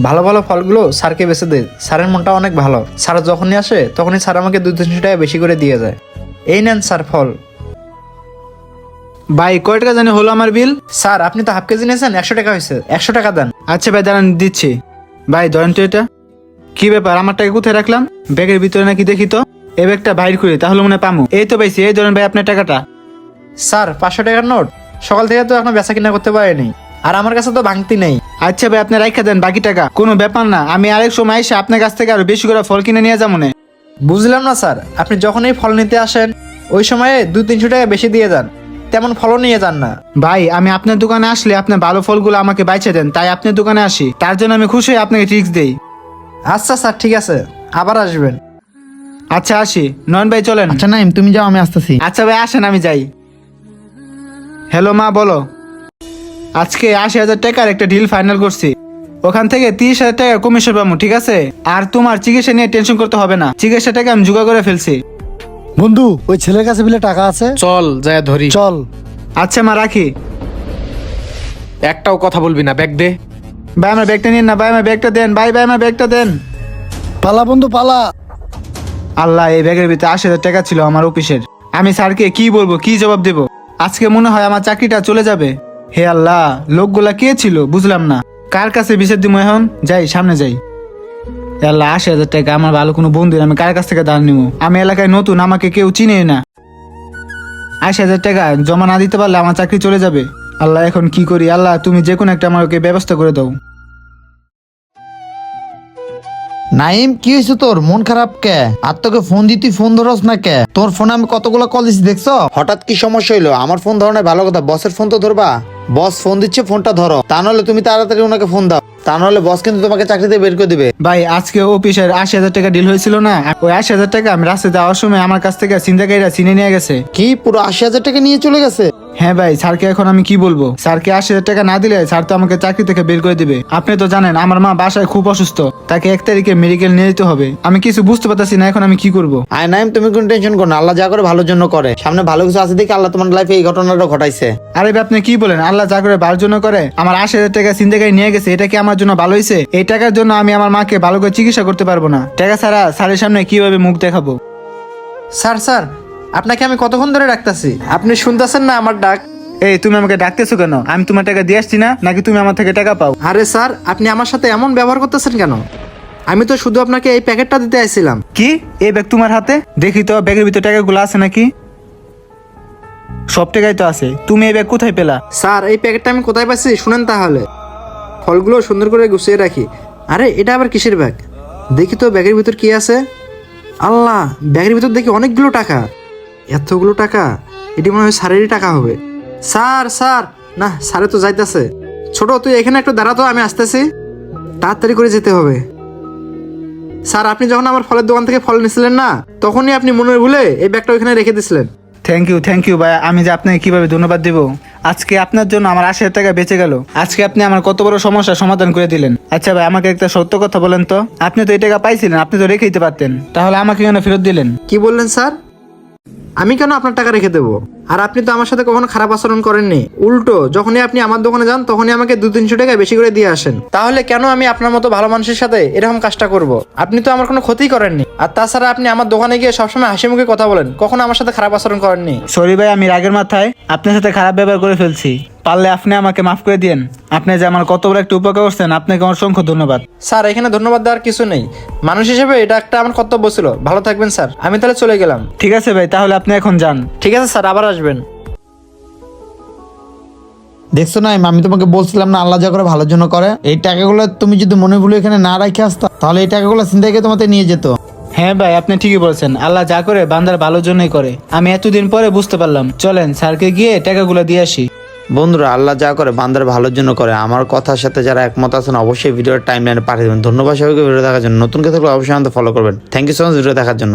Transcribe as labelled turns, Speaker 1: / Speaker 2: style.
Speaker 1: ভালো ভালো ফলগুলো স্যারকে বেছে দে স্যারের মনটা অনেক ভালো। স্যার যখনই আসে তখনই স্যার আমাকে দু তিনশো টাকা বেশি করে দিয়ে যায়। এই নেন স্যার ফল।
Speaker 2: ভাই কয় টাকা জানি হলো আমার বিল?
Speaker 1: স্যার আপনি তো হাফ কেজি নিয়েছেন একশো টাকা হয়েছে। একশো টাকা দেন।
Speaker 2: আচ্ছা ভাই দাঁড়ান দিচ্ছি। ভাই ধরেন তো এটা। কি ব্যাপার আমার টাকা কোথায় রাখলাম? ব্যাগের ভিতরে নাকি দেখি তো? এই ব্যাগটা বাইর করি তাহলে মনে হয় পামু। এই তো পাইছি এই ধরেন ভাই আপনার টাকাটা।
Speaker 1: স্যার পাঁচশো টাকার নোট? সকাল থেকে তো এখনও বেচা কিনা করতে পারেনি। আর আমার কাছে তো ভাঙতি নেই।
Speaker 2: আচ্ছা ভাই আপনি রাখা দেন বাকি টাকা। কোনো ব্যাপার না আমি আরেক সময় এসে আপনার কাছ থেকে আরও বেশি করে ফল কিনে নিয়ে যাব না।
Speaker 1: বুঝলাম না স্যার আপনি যখনই ফল নিতে আসেন ওই সময়ে দুই তিনশো টাকা বেশি দিয়ে যান। তেমন ফলও নিয়ে যান না।
Speaker 2: ভাই আমি আপনার দোকানে আসলে আপনার ভালো ফলগুলো আমাকে বাইছে দেন তাই আপনার দোকানে আসি। তার জন্য আমি খুশি হয়ে আপনাকে টিক্স দেই।
Speaker 1: আচ্ছা স্যার ঠিক আছে। আবার আসবেন।
Speaker 2: আচ্ছা আসি। নয়ন ভাই চলেন।
Speaker 3: আচ্ছা নাইম তুমি যাও আমি আসতেছি।
Speaker 2: আচ্ছা ভাই আসেন আমি যাই। হ্যালো মা বলো। আজকে আশি হাজার টাকার একটা ডিল ফাইনাল করছি। ওখান থেকে তিরিশ হাজার টাকা কমিশন পাবো ঠিক আছে? আর তোমার চিকিৎসা নিয়ে টেনশন করতে হবে না। চিকিৎসা টাকা আমি জোগাড় করে ফেলছি।
Speaker 3: বন্ধু ওই ছেলের কাছে বিলে টাকা আছে?
Speaker 4: চল যায় ধরি।
Speaker 3: চল।
Speaker 2: আচ্ছা মা রাখি।
Speaker 4: একটাও কথা বলবি না ব্যাগ দে।
Speaker 2: ভাই আমার ব্যাগটা নিন না ভাই আমার ব্যাগটা দেন। ভাই ভাই আমার ব্যাগটা দেন।
Speaker 3: পালা বন্ধু পালা।
Speaker 2: আল্লাহ এই ব্যাগের ভিতরে আশি হাজার টাকা ছিল আমার অফিসের। আমি স্যারকে কি বলব কি জবাব দেব? আজকে মনে হয় আমার চাকরিটা চলে যাবে। হে আল্লাহ লোকগুলা কে ছিল? বুঝলাম না। কার কাছে বিচার দিব এখন? যাই সামনে যাই। হে আল্লাহ আশি হাজার টাকা আমার ভালো কোনো বন্ধু নেই, আমি কার কাছ থেকে দাঁড় নিব আমি এলাকায় নতুন আমাকে কেউ চিনে না। আশি হাজার টাকা জমা না দিতে পারলে আমার চাকরি চলে যাবে। আল্লাহ এখন কি করি? আল্লাহ তুমি যে কোনো একটা আমাকে ব্যবস্থা করে দাও।
Speaker 3: নাইম কি হয়েছে তোর? মন খারাপ কে? আর তোকে ফোন দিতি ফোন ধরস না কে? তোর ফোনে আমি কতগুলো কল দিছি দেখছ? হঠাৎ কি সমস্যা হইল? আমার ফোন ধরো না ভালো কথা। বসের ফোন তো ধরবা। বস ফোন দিচ্ছে ফোনটা ধরো। তা নাহলে তুমি তাড়াতাড়ি ওনাকে ফোন দাও। তা নাহলে বস কিন্তু তোমাকে চাকরিতে বের করে দিবে।
Speaker 2: ভাই আজকে অফিসের আশি হাজার টাকা ডিল হয়েছিল না? ওই আশি হাজার টাকা আমি রাস্তায় যাওয়ার সময় আমার কাছ থেকে চিন্তাকারীরা চিনে নিয়ে গেছে।
Speaker 3: কি পুরো আশি হাজার টাকা নিয়ে চলে গেছে?
Speaker 2: হ্যাঁ ভাই স্যারকে এখন আমি কি বলব? স্যারকে আশি হাজার টাকা না দিলে স্যার তো আমাকে চাকরি থেকে বের করে দিবে। আপনি তো জানেন আমার মা বাসায় খুব অসুস্থ। তাকে এক তারিখে মেডিকেল নিয়ে যেতে হবে। আমি কিছু বুঝতে পারতেছি না এখন আমি কি করব?
Speaker 3: আয় নাইম তুমি কোনো টেনশন করো না। আল্লাহ যা করে ভালোর জন্য করে। সামনে ভালো কিছু আছে দেখে আল্লাহ তোমার লাইফে এই ঘটনাটা ঘটাইছে।
Speaker 2: আরে ভাই, আপনি কি বলেন? আল্লাহ যা করে ভালোর জন্য করে। আমার আশি হাজার টাকা চিন্তাকারী নিয়ে গেছে এটা কি আমার জন্য ভালো হয়েছে এই টাকার জন্য আমি আমার মাকে ভালো করে চিকিৎসা করতে পারব না। টাকা ছাড়া স্যারের সামনে কীভাবে মুখ দেখাবো?
Speaker 1: স্যার স্যার আপনাকে আমি কতক্ষণ ধরে ডাকতাছি? আপনি শুনতেছেন না আমার ডাক।
Speaker 2: এই তুমি আমাকে ডাকতেছো কেন? আমি তোমার টাকা দিয়ে আসছি না? নাকি তুমি আমার থেকে টাকা পাও?
Speaker 1: আরে স্যার আপনি আমার সাথে এমন ব্যবহার করতেছেন কেন? আমি তো শুধু আপনাকে এই প্যাকেটটা দিতে আইছিলাম।
Speaker 2: কি? এই ব্যাগ তোমার হাতে? দেখি তো ব্যাগের ভিতরে টাকাগুলো আছে নাকি? সব টাকাই তো আছে। তুমি এই ব্যাগ কোথায় পেলা?
Speaker 1: স্যার এই প্যাকেটটা আমি কোথায় পাচ্ছি শুনেন তাহলে। ফলগুলো সুন্দর করে গুছিয়ে রাখি। আরে এটা আবার কিসের ব্যাগ? দেখি তো ব্যাগের ভিতর কি আছে? আল্লাহ ব্যাগের ভিতর দেখি অনেকগুলো টাকা। এতগুলো টাকা? এটি মনে হয় স্যারেরই টাকা হবে। Sir sir! না স্যারে তো যাইতেছে। ছোট তুই এখানে একটু দাঁড়াতো আমি আসতেছি। তাড়াতাড়ি করে যেতে হবে। স্যার আপনি যখন আমার ফলের দোকান থেকে ফল নিছিলেন না তখনই আপনি মনে ভুলে এই ব্যাগটা ওইখানে রেখে দিছিলেন।
Speaker 2: থ্যাংক ইউ থ্যাংক ইউ ভাই আমি যে আপনাকে কীভাবে ধন্যবাদ দেব? আজকে আপনার জন্য আমার আশি হাজার টাকা বেঁচে গেল। আজকে আপনি আমার কত বড় সমস্যার সমাধান করে দিলেন। আচ্ছা ভাই আমাকে একটা সত্য কথা বলেন তো। আপনি তো এই টাকা পাইছিলেন আপনি তো রেখে দিতে পারতেন। তাহলে আমাকে কেন ফেরত দিলেন।
Speaker 1: কি বললেন স্যার? আমি কেন আপনার টাকা রেখে দেবো? আর আপনি তো আমার সাথে কখনো খারাপ আচরণ করেননি। উল্টো, যখনই আপনি আমার দোকানে যান, তখনই আমাকে দু তিনশো টাকা বেশি করে দিয়ে আসেন। তাহলে কেন আমি আপনার মতো ভালো মানুষের সাথে এরকম কাজটা করব? আপনি তো আমার কোনো ক্ষতি করেননি। আর তাছাড়া আপনি আমার দোকানে গিয়ে সবসময় হাসি মুখে কথা বলেন। কখনো আমার সাথে খারাপ আচরণ করেননি।
Speaker 2: সরি ভাই, আমি রাগের মাথায় আপনার সাথে খারাপ ব্যবহার করে ফেলছি। পারলে আপনি আমাকে মাফ করে দিন আপনি যে আমার কত বড় একটা উপকার করছেন আপনাকে আমার অসংখ্য ধন্যবাদ।
Speaker 1: স্যার এখানে ধন্যবাদ দেওয়ার কিছু নেই। মানুষ হিসেবে এটা একটা আমার কর্তব্য ছিল। ভালো থাকবেন স্যার। আমি তাহলে চলে গেলাম।
Speaker 2: ঠিক আছে ভাই তাহলে আপনি এখন যান।
Speaker 1: ঠিক আছে স্যার আবার আসবেন।
Speaker 3: দেখছ না আমি তোমাকে বলছিলাম না আল্লাহ যা করে ভালোর জন্য করে। এই টাকাগুলো তুমি যদি মনে ভুলে এখানে না রাখে আসতা তাহলে এই টাকাগুলো চিন্তা করে তোমাতে নিয়ে যেত।
Speaker 2: হ্যাঁ ভাই আপনি ঠিকই বলছেন। আল্লাহ যা করে বান্দার ভালোর জন্যই করে। আমি এতদিন পরে বুঝতে পারলাম। চলেন স্যারকে গিয়ে টাকাগুলো দিয়ে আসি।
Speaker 3: বন্ধুরা, আল্লাহ যা করে, বান্দার ভালোর জন্য করে। আমার কথার সাথে যারা একমত আছেন, অবশ্যই ভিডিওর টাইম লাইনে পাঠিয়ে দেবেন। ধন্যবাদ সবাইকে, ভিডিও দেখার জন্য। নতুন থাকলে অবশ্যই আমাদের ফলো করবেন। Thank you so much video দেখার জন্য।